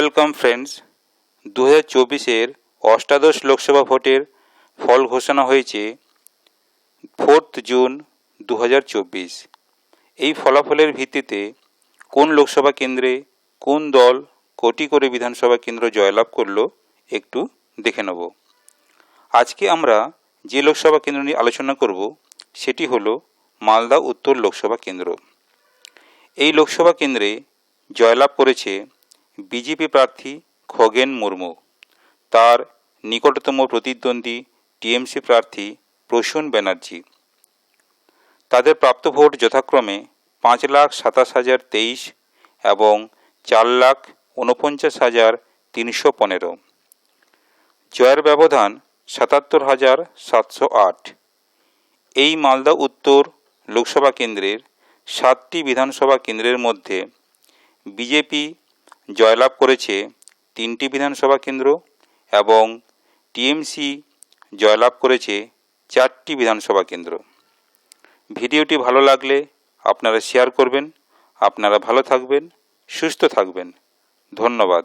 Welcome friends দু হাজার চব্বিশের অষ্টাদশ লোকসভা ভোটের ফল ঘোষণা হয়েছে ফোর্থ জুন দু হাজার চব্বিশ। এই ফলাফলের ভিত্তিতে কোন লোকসভা কেন্দ্রে কোন দল কোটি করে বিধানসভা কেন্দ্র জয়লাভ করল একটু দেখে নেব। আজকে আমরা যে লোকসভা কেন্দ্র নিয়ে আলোচনা করব, সেটি হলো মালদা উত্তর লোকসভা কেন্দ্র। এই লোকসভা কেন্দ্রে জয়লাভ করেছে বিজেপি প্রার্থী খগেন মুর্মু। তার নিকটতম প্রতিদ্বন্দ্বী টিএমসি প্রার্থী প্রসূন ব্যানার্জি। তাদের প্রাপ্ত ভোট যথাক্রমে পাঁচ লাখ সাতাশ হাজার তেইশ এবং চার লাখ উনপঞ্চাশ হাজার তিনশো পনেরো। জয়ের ব্যবধান সাতাত্তর হাজার সাতশো আট। এই মালদা উত্তর লোকসভা কেন্দ্রের সাতটি বিধানসভা কেন্দ্রের মধ্যে বিজেপি জয়লাভ করেছে তিনটি বিধানসভা কেন্দ্র এবং টিএমসি জয়লাভ করেছে চারটি বিধানসভা কেন্দ্র। ভিডিওটি ভালো লাগলে আপনারা শেয়ার করবেন, আপনারা ভালো থাকবেন, সুস্থ থাকবেন। ধন্যবাদ।